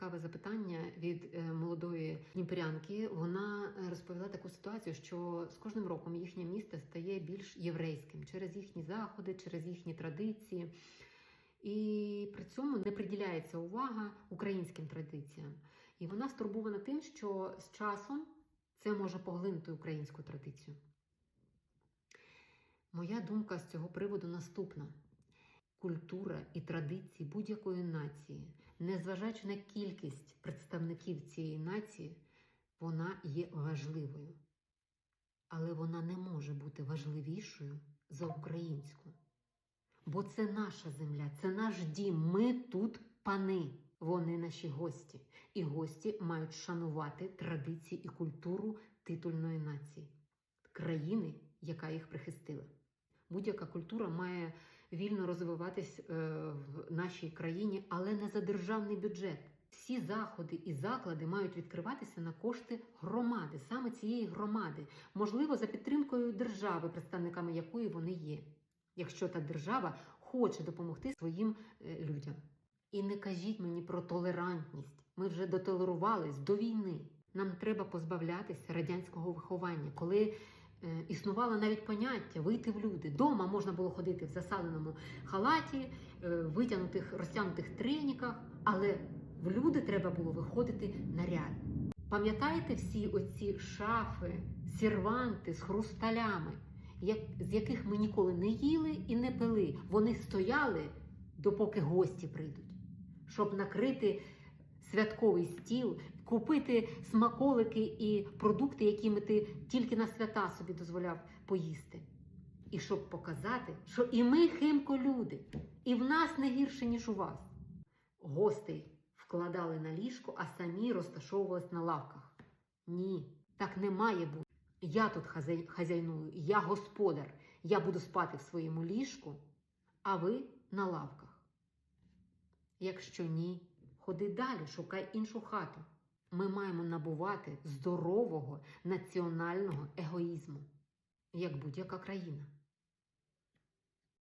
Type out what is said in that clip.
цікаве запитання від е, молодої дніпрянки. Вона е, розповіла таку ситуацію, що з кожним роком їхнє місто стає більш єврейським через їхні заходи, через їхні традиції. І при цьому не приділяється увага українським традиціям. І вона стурбована тим, що з часом це може поглинути українську традицію. Моя думка з цього приводу наступна: культура і традиції будь-якої нації, незважаючи на кількість представників цієї нації, вона є важливою. Але вона не може бути важливішою за українську. Бо це наша земля, це наш дім. Ми тут пани. Вони наші гості. І гості мають шанувати традиції і культуру титульної нації, країни, яка їх прихистила. Будь-яка культура має вільно розвиватись е, в нашій країні, але не за державний бюджет. Всі заходи і заклади мають відкриватися на кошти громади, саме цієї громади, можливо, за підтримкою держави, представниками якої вони є, якщо та держава хоче допомогти своїм е, людям. І не кажіть мені про толерантність. Ми вже дотолерувались до війни. Нам треба позбавлятися радянського виховання, коли існувало навіть поняття вийти в люди. Дома можна було ходити в засаленому халаті, е, витягнутих, розтягнутих треніках, але в люди треба було виходити наряд. Пам'ятаєте всі оці шафи, сірванти з хрусталями, як, з яких ми ніколи не їли і не пили? Вони стояли, допоки гості прийдуть, щоб накрити святковий стіл, купити смаколики і продукти, якими ти тільки на свята собі дозволяв поїсти. І щоб показати, що і ми химко люди, і в нас не гірше, ніж у вас. Гостей вкладали на ліжко, а самі розташовувались на лавках. Ні, так не має бути. Я тут хазяйную, я господар. Я буду спати в своєму ліжку, а ви на лавках. Якщо ні, ходи далі, шукай іншу хату. Ми маємо набувати здорового національного егоїзму, як будь-яка країна.